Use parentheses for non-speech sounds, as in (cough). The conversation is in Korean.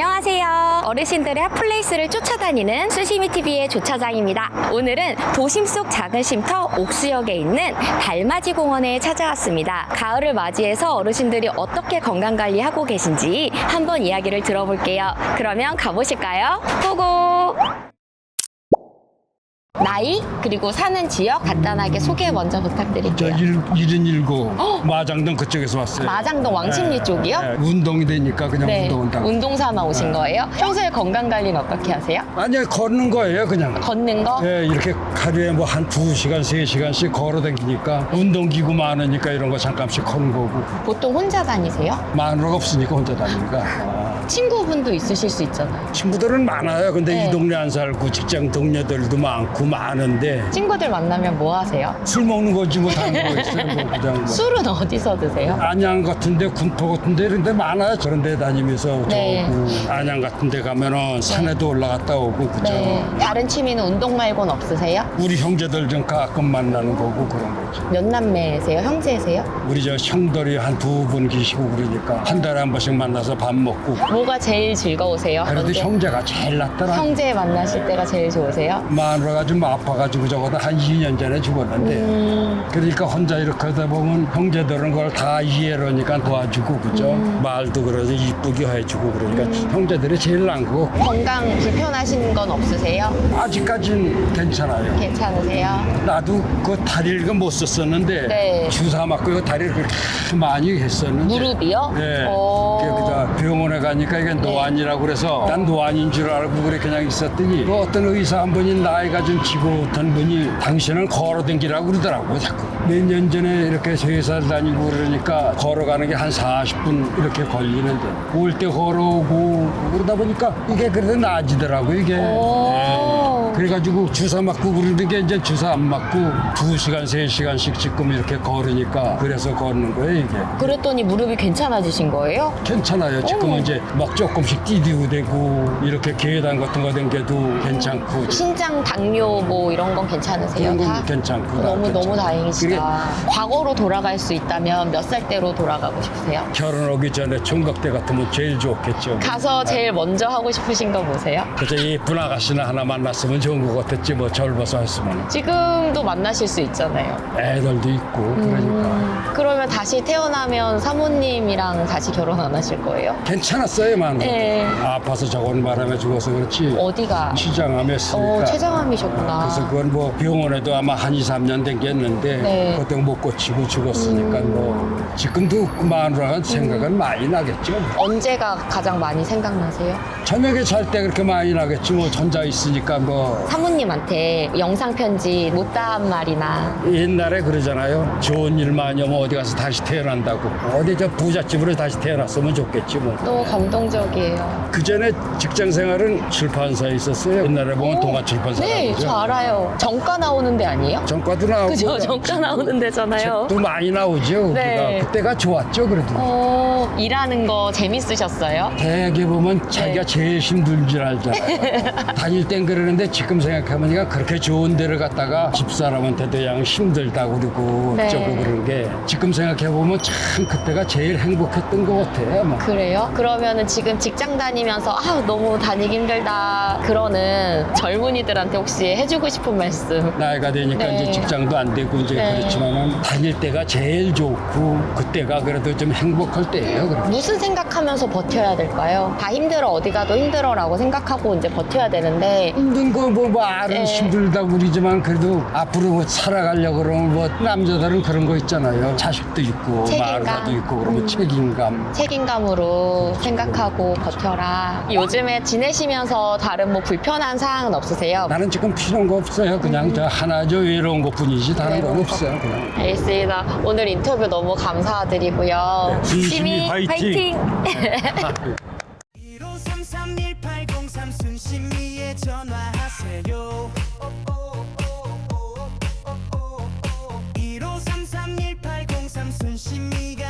안녕하세요. 어르신들의 핫플레이스를 쫓아다니는 수시미TV의 조차장입니다. 오늘은 도심 속 작은 쉼터 옥수역에 있는 달맞이 공원에 찾아왔습니다. 가을을 맞이해서 어르신들이 어떻게 건강관리하고 계신지 한번 이야기를 들어볼게요. 그러면 가보실까요? 고고! 나이 그리고 사는 지역 간단하게 소개 먼저 저 부탁드릴게요. 일, 일인 일고 어? 마장동 그쪽에서 왔어요. 마장동 왕십리 예, 쪽이요? 예, 운동이 되니까 그냥 네, 운동 온다고. 운동 삼아 오신 네. 거예요? 평소에 건강 관리는 어떻게 하세요? 아니 걷는 거예요 그냥. 걷는 거? 예, 이렇게 하루에 뭐 한 두 시간 세 시간씩 걸어 다니니까 운동 기구 많으니까 이런 거 잠깐씩 하는 거고 보통 혼자 다니세요? 마누라가 없으니까 혼자 다니니까 아, (laughs) 친구분도 있으실 수 있잖아요. 친구들은 많아요 근데 네. 이 동네 안 살고 직장 동료들도 많고 많은데 친구들 만나면 뭐 하세요? 술 먹는 거지 뭐 다른 거 있어요 뭐 그냥 뭐. 술은 어디서 드세요? 안양 같은데 군포 같은데 이런 데 많아요 저런 데 다니면서 네. 저그 안양 같은 데 가면은 산에도 올라갔다 오고 그죠 네. 다른 취미는 운동 말고는 없으세요? 우리 형제들 좀 가끔 만나는 거고 그런 거지 몇 남매세요? 형제세요? 우리 저 형들이 한 두 분 계시고 그러니까 한 달에 한 번씩 만나서 밥 먹고 뭐가 제일 즐거우세요? 그래도 언제? 형제가 제일 낫더라 형제 만나실 때가 제일 좋으세요? 마누라가 좀 아파가지고 적어도 한 2년 전에 죽었는데 음, 그러니까 혼자 이렇게 하다 보면 형제들은 그걸 다 이해를 하니까 도와주고 그죠 음. 말도 그래서 이쁘게 해주고 그러니까 형제들이 제일 난 거고 건강 불편하신 건 없으세요? 아직까진 괜찮아요 괜찮으세요? 나도 그 다리를 그못 썼었는데 네. 주사 맞고 그 다리를 그렇게 많이 했었는데 무릎이요? 네. 오. 그 그저 병원에 가니까 이게 노안이라고 그래서 난 노안인 줄 알고 그래 그냥 있었더니 그 어떤 의사 한 분이 나이가 좀 지고 어떤 분이 당신은 걸어 댕기라고 그러더라고 자꾸 몇 년 전에 이렇게 회사 다니고 그러니까 걸어가는 게 한 40분 이렇게 걸리는데 올 때 걸어오고 그러다 보니까 이게 그래도 나아지더라고 이게 오. 네. 그래가지고 주사 맞고 그러는 게 이제 주사 안 맞고 두 시간 세 시간씩 지금 이렇게 걸으니까 그래서 걷는 거예요 이게 그랬더니 무릎이 괜찮아지신 거예요? 괜찮아요 지금은 오. 이제 막 조금씩 뛰디고 되고 이렇게 계단 같은 거 댕겨도 괜찮고 신장 당뇨 뭐 이런 건 괜찮으세요? 그런 건 다? 괜찮고 다 너무 너무 괜찮아요. 다행이시다. 과거로 돌아갈 수 있다면 몇 살 때로 돌아가고 싶으세요? 결혼하기 전에 총각 때 같으면 제일 좋겠죠 가서 제일 먼저 하고 싶으신 거 뭐세요? 그래서 예쁜 아가씨나 하나 만났으면 좋은 것 같았지 뭐 젊어서 했으면 지금도 만나실 수 있잖아요. 애들도 있고 그러니까 다시 태어나면 사모님이랑 다시 결혼 안 하실 거예요? 괜찮았어요 마누라 네. 아파서 저건 바람에 죽어서 그렇지 어디가? 시장암 했으니까 어, 췌장암이셨구나. 그래서 그건 뭐 병원에도 아마 한 2, 3년 댕겼는데 네. 음. 그때 못 고치고 죽었으니까 뭐 지금도 그 마누라가 생각은 많이 나겠죠. 언제가 가장 많이 생각나세요? 저녁에 잘 때 그렇게 많이 나겠지 뭐 전자 있으니까 뭐 사모님한테 영상 편지 못다한 말이나 옛날에 그러잖아요. 좋은 일 많이 하면 어디 가서 다시 태어난다고. 어디 저 부잣집으로 다시 태어났으면 좋겠지 뭐. 너무 감동적이에요. 그 전에 직장 생활은 출판사에 있었어요. 옛날에 보면 동아 출판사라고 네. 저 알아요. 정가 나오는 데 아니에요? 전과도 나오고 그죠, 정가 나오는 데잖아요. 책도 많이 나오죠. 네. 우리가 그때가 좋았죠, 그래도. 어, 일하는 거 재밌으셨어요? 대개 보면 자기가 네. 제일 힘든 줄 알잖아. (laughs) 다닐 땐 그러는데 지금 생각해보니까 그렇게 좋은 데를 갔다가 집사람한테도 그냥 힘들다고 그러고 네. 어쩌고 그런 게 지금 생각 해보면 참 그때가 제일 행복했던 것 같아. 뭐. 그래요? 그러면은 지금 직장 다니면서 아 너무 다니기 힘들다 그러는 젊은이들한테 혹시 해주고 싶은 말씀 나이가 되니까 네. 이제 직장도 안 되고 이제 네. 그렇지만은 다닐 때가 제일 좋고 그때가 그래도 좀 행복할 때예요. 그래. 무슨 생각하면서 버텨야 될까요? 다 힘들어 어디 가도 힘들어라고 생각하고 이제 버텨야 되는데 힘든 거뭐 말은 네. 힘들다고 그러지만 그래도 앞으로 뭐 살아가려고 그러면 뭐 남자들은 그런 거 있잖아요. 자식도 있고 책임감. 마누라도 있고 그러면 음. 책임감. 책임감으로 생각하고 버텨라. 요즘에 지내시면서 다른 뭐 불편한 사항은 없으세요? 나는 지금 필요한 거 없어요. 그냥 저 하나 저 외로운 것 뿐이지 다른 건 외로운 거. 없어요. 그냥. 알겠습니다. 오늘 인터뷰 너무 감사드리고요. 네, 진심이 화이팅! 화이팅! しみが